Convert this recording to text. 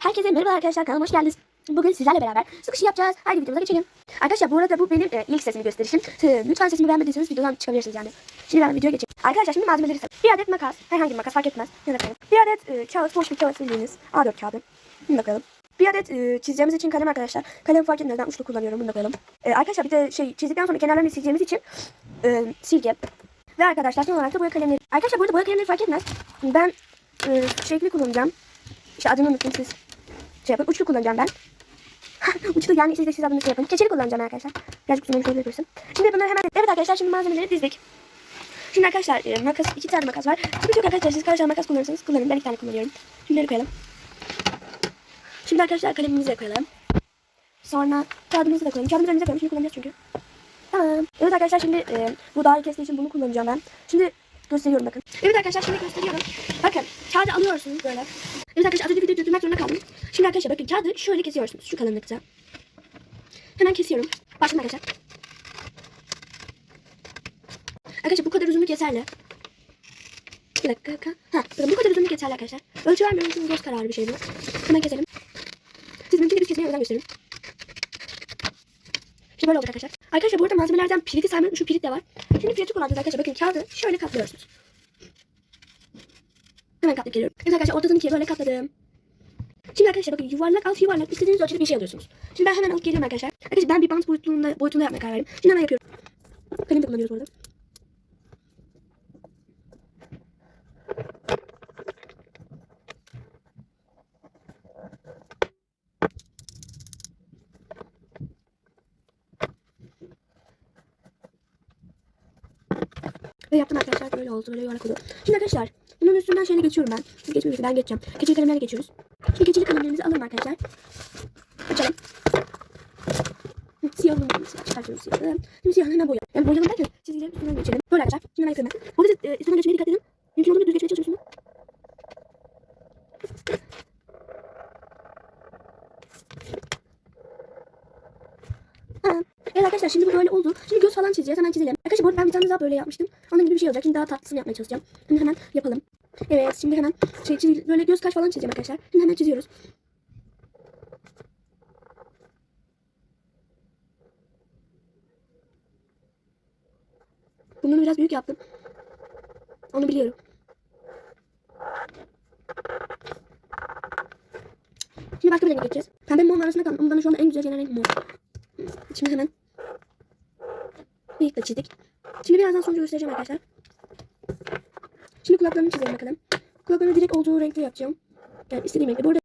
Herkese merhaba arkadaşlar kanalıma hoş geldiniz. Bugün sizlerle beraber sıkışı yapacağız. Haydi videomuza geçelim. Arkadaşlar bu arada bu benim e, ilk sesimi gösterişim. Ee, Lütfen sesimi beğenmediyseniz videodan çıkabilirsiniz yani. Şimdi ben videoya geçeyim. Arkadaşlar şimdi malzemeleri sayalım. Bir adet makas. Herhangi bir makas fark etmez. Yana koyalım. Bir adet e, kağıt. Boş bir kağıt bildiğiniz. A4 kağıdı. Bunu da koyalım. Bir adet e, çizeceğimiz için kalem arkadaşlar. Kalem fark etmez. Ben uçlu kullanıyorum. Bunu da koyalım. E, arkadaşlar bir de şey çizdikten sonra kenarlarını sileceğimiz için e, silge. Ve arkadaşlar son olarak da boya kalemleri. Arkadaşlar burada boya kalemleri fark etmez. Ben e, şekli kullanacağım. İşte adını unuttum siz. Şey yapın. Uçlu kullanacağım ben. Uçlu yani siz de siz adını şey yapın. Keçeli kullanacağım arkadaşlar. Birazcık uzun şöyle. Şimdi bunları hemen... Evet arkadaşlar şimdi malzemeleri dizdik. Şimdi arkadaşlar e, makas, iki tane makas var. Sıkıntı yok arkadaşlar siz karşıdan makas kullanırsanız kullanın. Ben iki tane kullanıyorum. Şunları koyalım. Şimdi arkadaşlar kalemimizi de koyalım. Sonra kağıdımızı da koyalım. Kağıdımızı önümüze koyalım. Şimdi kullanacağız çünkü. Tamam. Evet arkadaşlar şimdi e, bu daire kestiği için bunu kullanacağım ben. Şimdi gösteriyorum bakın. Evet arkadaşlar şimdi gösteriyorum. Bakın kağıdı alıyorsunuz böyle. Evet arkadaşlar az önce videoyu durdurmak zorunda kaldım. Şimdi arkadaşlar bakın kağıdı şöyle kesiyorsunuz. Şu kalınlıkta. Hemen kesiyorum. Başlayalım arkadaşlar. Arkadaşlar bu kadar uzunluk yeterli. Bir dakika. Ha, bakın bu kadar uzunluk yeterli arkadaşlar. Ölçü vermiyorum çünkü göz kararı bir şey bu. Hemen keselim. Siz mümkün değil kesmeye özen gösterin. Şimdi böyle olacak arkadaşlar. Arkadaşlar bu arada malzemelerden piriti saymayı şu pirit de var. Şimdi piriti kullanacağız arkadaşlar. Bakın kağıdı şöyle katlıyorsunuz. Hemen katlayıp geliyorum. Evet arkadaşlar ortasını ikiye böyle katladım. Şimdi arkadaşlar bakın yuvarlak alt yuvarlak istediğiniz ölçüde bir şey alıyorsunuz. Şimdi ben hemen alıp geliyorum arkadaşlar. Arkadaşlar ben bir bant boyutunda, boyutunda yapmaya karar verdim. Şimdi hemen yapıyorum. Kalem de kullanıyoruz bu arada. Ve yaptım arkadaşlar böyle oldu böyle yuvarlak oldu. Şimdi arkadaşlar bunun üstünden şöyle geçiyorum ben. Siz ben geçeceğim. Keçeli kalemlerle geçiyoruz. Keçeli kalemlerimizi alalım arkadaşlar. Açalım. Hı, Siyahını çıkartıyoruz siyahı. Şimdi siyahını hemen boyayalım. Yani boyayalım derken çizgilerin üstünden geçelim. Böyle arkadaşlar. Şimdi ben ben. Burada e, üstünden geçmeye dikkat edin. Mümkün olduğunca düz geçmeye çalışın. Evet arkadaşlar şimdi bu böyle oldu. Şimdi göz falan çizeceğiz. Hemen çizelim. Arkadaşlar bu arada ben bir tane daha böyle yapmıştım. Onun gibi bir şey olacak. Şimdi daha tatlısını yapmaya çalışacağım. Şimdi hemen yapalım. Evet şimdi hemen şey, çiz- böyle göz kaş falan çizeceğim arkadaşlar. Şimdi hemen çiziyoruz. Burnunu biraz büyük yaptım. Onu biliyorum. Şimdi başka bir renge geçeceğiz. Pembe mor arasında kaldım ama bana şu anda en güzel gelen renk mor. Şimdi hemen bıyıkla çizdik. Şimdi birazdan sonucu göstereceğim arkadaşlar. Şimdi kulaklarını çizelim bakalım. Kulaklarını direkt olduğu renkte yapacağım. Yani istediğim renkte. Bu arada